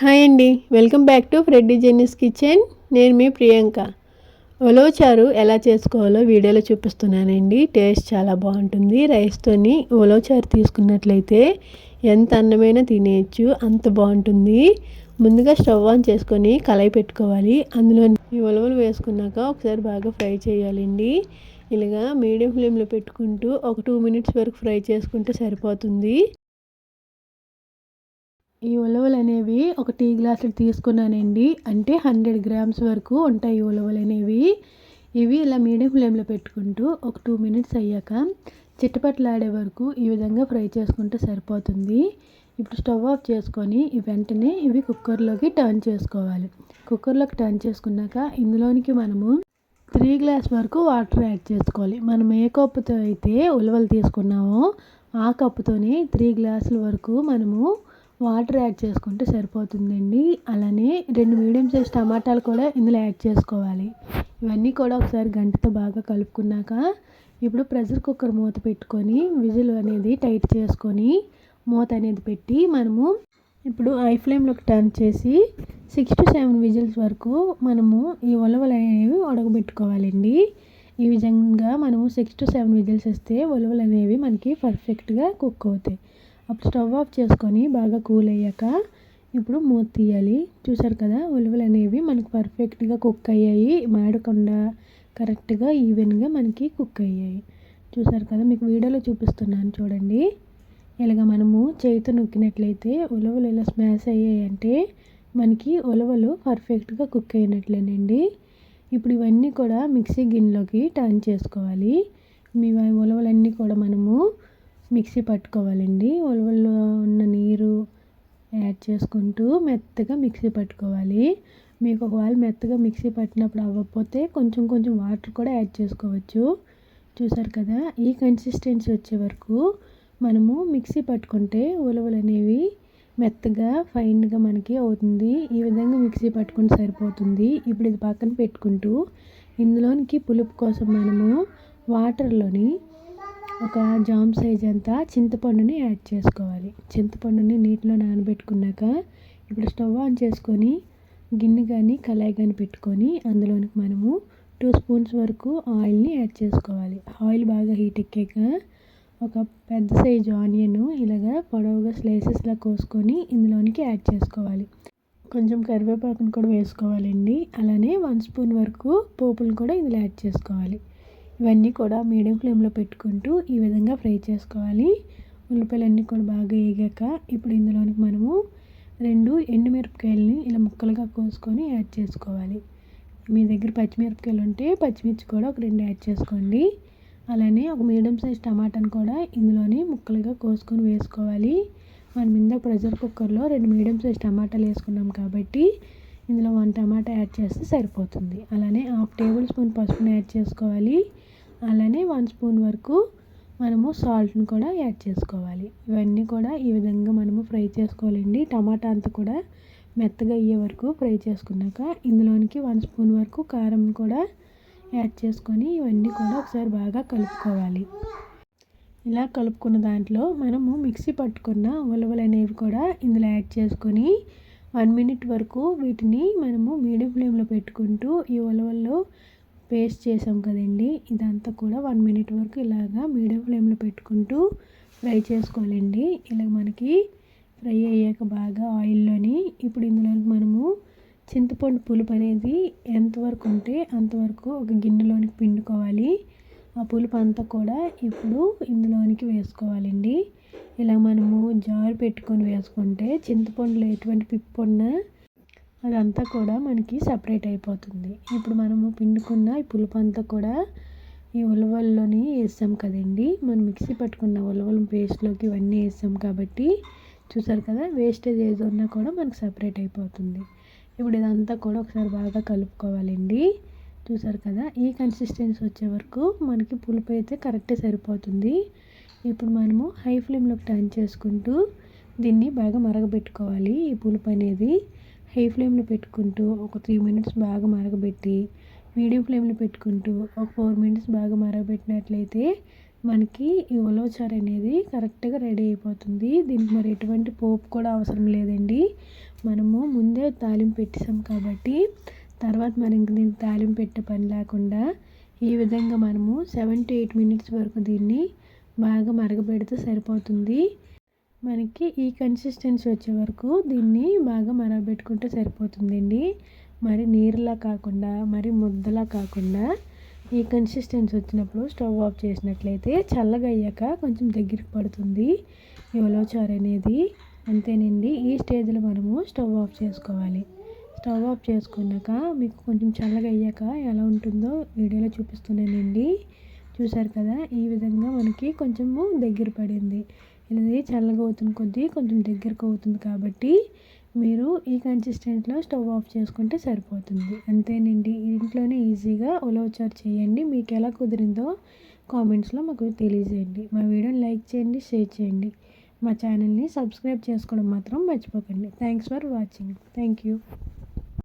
Hi అండి. Welcome back to Freddy Jenny's kitchen. నేను మీ ప్రియాంక. ఉలవచారు ఎలా చేసుకోవాలో వీడియోలో చూపిస్తున్నానండి. టేస్ట్ చాలా బాగుంటుంది. రైస్తోని ఉలవచారు తీసుకున్నట్లయితే ఎంత అన్నమైనా తినేయచ్చు. అంత బాగుంటుంది. ముందుగా స్టవ్ ఆన్ చేసుకొని కళాయి పెట్టుకోవాలి. అందులో ఈ ఉలవలు వేసుకున్నాక ఒకసారి బాగా ఫ్రై చేయాలండి. ఇలాగా మీడియం ఫ్లేమ్లో పెట్టుకుంటూ ఒక టూ మినిట్స్ వరకు ఫ్రై చేసుకుంటే సరిపోతుంది. ఈ ఉలవలు అనేవి ఒక టీ గ్లాసులు తీసుకున్నానండి. అంటే హండ్రెడ్ గ్రామ్స్ వరకు ఉంటాయి ఉలవలు అనేవి. ఇవి ఇలా మీడియం ఫ్లేమ్లో పెట్టుకుంటూ ఒక టూ మినిట్స్ అయ్యాక చిట్టపట్లాడే వరకు ఈ విధంగా ఫ్రై చేసుకుంటే సరిపోతుంది. ఇప్పుడు స్టవ్ ఆఫ్ చేసుకొని వెంటనే ఇవి కుక్కర్లోకి టర్న్ చేసుకోవాలి. కుక్కర్లోకి టర్న్ చేసుకున్నాక ఇందులోనికి మనము త్రీ గ్లాస్ వరకు వాటర్ యాడ్ చేసుకోవాలి. మనం ఏ కప్పుతో అయితే ఉలవలు తీసుకున్నామో ఆ కప్పుతోనే త్రీ గ్లాసుల వరకు మనము వాటర్ యాడ్ చేసుకుంటే సరిపోతుందండి. అలానే రెండు మీడియం సైజ్ టమాటాలు కూడా ఇందులో యాడ్ చేసుకోవాలి. ఇవన్నీ కూడా ఒకసారి గంటతో బాగా కలుపుకున్నాక ఇప్పుడు ప్రెషర్ కుక్కర్ మూత పెట్టుకొని విజిల్ అనేది టైట్ చేసుకొని మూత అనేది పెట్టి మనము ఇప్పుడు ఐ ఫ్లేమ్లోకి టర్న్ చేసి సిక్స్ టు సెవెన్ విజిల్స్ వరకు మనము ఈ ఉలవలు అనేవి ఉడకబెట్టుకోవాలండి. ఈ విధంగా మనము సిక్స్ టు సెవెన్ విజిల్స్ ఇస్తే ఉలవలు అనేవి మనకి పర్ఫెక్ట్గా కుక్ అవుతాయి. అప్పుడు స్టవ్ ఆఫ్ చేసుకొని బాగా కూల్ అయ్యాక ఇప్పుడు మూత తీయాలి. చూసారు కదా ఉలువలు అనేవి మనకు పర్ఫెక్ట్గా కుక్ అయ్యాయి. మాడకుండా కరెక్ట్గా ఈవెన్గా మనకి కుక్ అయ్యాయి. చూసారు కదా మీకు వీడియోలో చూపిస్తున్నాను చూడండి. ఇలాగ మనము చేతితో నొక్కినట్లయితే ఉలవలు ఇలా స్మాష్ అయ్యాయంటే మనకి ఉలవలు పర్ఫెక్ట్గా కుక్ అయినట్లేనండి. ఇప్పుడు ఇవన్నీ కూడా మిక్సీ గిన్నెలోకి టర్న్ చేసుకోవాలి. మీ ఉలవలన్నీ కూడా మనము మిక్సీ పట్టుకోవాలండి. ఉలవల్లో ఉన్న నీరు యాడ్ చేసుకుంటూ మెత్తగా మిక్సీ పట్టుకోవాలి. మీకు ఒకవేళ మెత్తగా మిక్సీ పట్టినప్పుడు అవ్వకపోతే కొంచెం కొంచెం వాటర్ కూడా యాడ్ చేసుకోవచ్చు. చూసారు కదా ఈ కన్సిస్టెన్సీ వచ్చే వరకు మనము మిక్సీ పట్టుకుంటే ఉలవలు అనేవి మెత్తగా ఫైన్గా మనకి అవుతుంది. ఈ విధంగా మిక్సీ పట్టుకుంటే సరిపోతుంది. ఇప్పుడు ఇది పక్కన పెట్టుకుంటూ ఇందులోనికి పులుపు కోసం మనము వాటర్లోని ఒక జామ్ సైజ్ అంతా చింతపండుని యాడ్ చేసుకోవాలి. చింతపండుని నీటిలో నానబెట్టుకున్నాక ఇప్పుడు స్టవ్ ఆన్ చేసుకొని గిన్నె కానీ కళాయి కానీ పెట్టుకొని అందులోనికి మనము టూ స్పూన్స్ వరకు ఆయిల్ని యాడ్ చేసుకోవాలి. ఆయిల్ బాగా హీట్ ఎక్కాక ఒక పెద్ద సైజు ఆనియన్ ఇలాగా పొడవుగా స్లైసెస్లా కోసుకొని ఇందులోనికి యాడ్ చేసుకోవాలి. కొంచెం కరివేపాకును కూడా వేసుకోవాలండి. అలానే వన్ స్పూన్ వరకు పోపులు కూడా ఇందులో యాడ్ చేసుకోవాలి. ఇవన్నీ కూడా మీడియం ఫ్లేమ్లో పెట్టుకుంటూ ఈ విధంగా ఫ్రై చేసుకోవాలి. ఉల్లిపాయలన్నీ కూడా బాగా వేగాక ఇప్పుడు ఇందులోనికి మనము రెండు ఎండుమిరపకాయలని ఇలా ముక్కలుగా కోసుకొని యాడ్ చేసుకోవాలి. మీ దగ్గర పచ్చిమిరపకాయలు ఉంటే పచ్చిమిర్చి కూడా ఒక రెండు యాడ్ చేసుకోండి. అలానే ఒక మీడియం సైజ్ టమాటాను కూడా ఇందులోని ముక్కలుగా కోసుకొని వేసుకోవాలి. మనం మీద ప్రెషర్ కుక్కర్లో రెండు మీడియం సైజ్ టమాటాలు వేసుకున్నాం కాబట్టి ఇందులో వన్ టమాటా యాడ్ చేస్తే సరిపోతుంది. అలానే హాఫ్ టేబుల్ స్పూన్ పసుపుని యాడ్ చేసుకోవాలి. అలానే వన్ స్పూన్ వరకు మనము సాల్ట్ని కూడా యాడ్ చేసుకోవాలి. ఇవన్నీ కూడా ఈ విధంగా మనము ఫ్రై చేసుకోవాలండి. టమాటా అంతా కూడా మెత్తగా అయ్యే వరకు ఫ్రై చేసుకున్నాక ఇందులోనికి వన్ స్పూన్ వరకు కారం కూడా యాడ్ చేసుకొని ఇవన్నీ కూడా ఒకసారి బాగా కలుపుకోవాలి. ఇలా కలుపుకున్న దాంట్లో మనము మిక్సీ పట్టుకున్న ఉలవలు అనేవి కూడా ఇందులో యాడ్ చేసుకొని వన్ మినిట్ వరకు వీటిని మనము మీడియం ఫ్లేమ్లో పెట్టుకుంటూ ఈ ఉలవల్లో పేస్ట్ చేసాం కదండి. ఇదంతా కూడా వన్ మినిట్ వరకు ఇలాగా మీడియం ఫ్లేమ్లో పెట్టుకుంటూ ఫ్రై చేసుకోవాలండి. ఇలా మనకి ఫ్రై అయ్యాక బాగా ఆయిల్లోని ఇప్పుడు ఇందులోకి మనము చింతపండు పులుపు అనేది ఎంతవరకు ఉంటే అంతవరకు ఒక గిన్నెలోనికి పిండుకోవాలి. ఆ పులుపు అంతా కూడా ఇప్పుడు ఇందులోనికి వేసుకోవాలండి. ఇలా మనము జారు పెట్టుకొని వేసుకుంటే చింతపండులో ఎటువంటి పిప్పు ఉన్నా అదంతా కూడా మనకి సపరేట్ అయిపోతుంది. ఇప్పుడు మనము పిండుకున్న ఈ పులుపు అంతా కూడా ఈ ఉలవల్లోని వేస్తాం కదండి. మనం మిక్సీ పట్టుకున్న ఉలవల పేస్ట్లోకి ఇవన్నీ వేస్తాం కాబట్టి చూసారు కదా వేస్టేజ్ ఏది ఉన్నా కూడా మనకు సపరేట్ అయిపోతుంది. ఇప్పుడు ఇదంతా కూడా ఒకసారి బాగా కలుపుకోవాలండి. చూసారు కదా ఈ కన్సిస్టెన్సీ వచ్చే వరకు మనకి పులుపు అయితే కరెక్టే సరిపోతుంది. ఇప్పుడు మనము హై ఫ్లేమ్లోకి టర్న్ చేసుకుంటూ దీన్ని బాగా మరగబెట్టుకోవాలి ఈ పులుపు అనేది. హై ఫ్లేమ్లో పెట్టుకుంటూ ఒక త్రీ మినిట్స్ బాగా మరగబెట్టి మీడియం ఫ్లేమ్లో పెట్టుకుంటూ ఒక ఫోర్ మినిట్స్ బాగా మరగబెట్టినట్లయితే మనకి ఈ ఉలవచారు అనేది కరెక్ట్గా రెడీ అయిపోతుంది. దీనికి మరి ఎటువంటి పోపు కూడా అవసరం లేదండి. మనము ముందే తాలింపు పెట్టేసాం కాబట్టి తర్వాత మనం ఇంక దీనికి తాలింపు పెట్టే పని లేకుండా ఈ విధంగా మనము సెవెన్ టు ఎయిట్ మినిట్స్ వరకు దీన్ని బాగా మరగబెడితే సరిపోతుంది. మనకి ఈ కన్సిస్టెన్సీ వచ్చే వరకు దీన్ని బాగా మరగబెట్టుకుంటే సరిపోతుందండి. మరి నీరులా కాకుండా మరి ముద్దలా కాకుండా ఈ కన్సిస్టెన్సీ వచ్చినప్పుడు స్టవ్ ఆఫ్ చేసినట్లయితే చల్లగా అయ్యాక కొంచెం దగ్గరికి పడుతుంది ఈ అనేది. అంతేనండి ఈ స్టేజ్లో మనము స్టవ్ ఆఫ్ చేసుకోవాలి. స్టవ్ ఆఫ్ చేసుకున్నాక మీకు కొంచెం చల్లగా అయ్యాక ఎలా ఉంటుందో వీడియోలో చూపిస్తున్నానండి. చూసారు కదా ఈ విధంగా మనకి కొంచెము దగ్గర పడింది. ఇది చల్లగా అవుతుంది కొద్దీ కొంచెం దగ్గరకు అవుతుంది కాబట్టి మీరు ఈ కన్సిస్టెంట్లో స్టవ్ ఆఫ్ చేసుకుంటే సరిపోతుంది. అంతేనండి. ఇంట్లోనే ఈజీగా ఉలవచారు చేయండి. మీకు ఎలా కుదిరిందో కామెంట్స్లో మాకు తెలియజేయండి. మా వీడియోని లైక్ చేయండి షేర్ చేయండి. మా ఛానల్ని సబ్స్క్రైబ్ చేసుకోవడం మాత్రం మర్చిపోకండి. Thanks for watching thank you